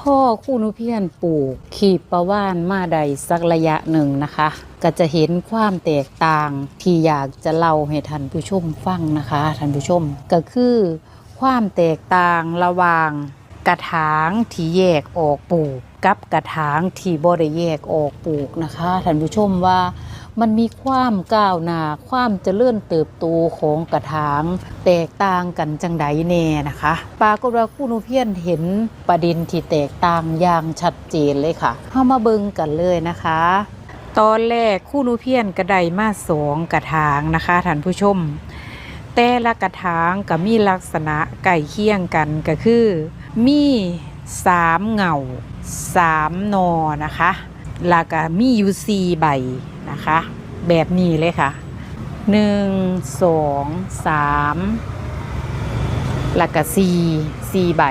พ่อคู่นุเพียนปลูกขีบประว่านมาใดสักระยะหนึ่งนะคะ ก็จะเห็นความแตกต่างที่อยากจะเล่าให้ท่านผู้ชมฟังนะคะท่านผู้ชมก็คือความแตกต่างระหว่างกระถางที่แยกออกปลูก กับกระถางที่บ่ได้แยกออกปลูกนะคะท่านผู้ชมว่า มันมีความก้าวหน้าความเจริญเติบโตของกระถางแตกต่างกันจังใดแน่นะคะปรากฏว่าคู่นุเพียนเห็นประเด็นที่แตกต่างอย่างชัดเจนเลยค่ะเข้ามาเบิ่งกันเลยนะคะ ตอนแรกคู่นุเพียนกระไดมาสองกระถางนะคะท่านผู้ชม แต่ละกระถางก็มีลักษณะใกล้เคียงกันก็คือ มีสามเหงาสามนอนะคะแล้วก็มีอยู่สี่ใบะคะ แบบนี้เลยค่ะหนึ่งสองสามแล้วก็สี่สี่ใบ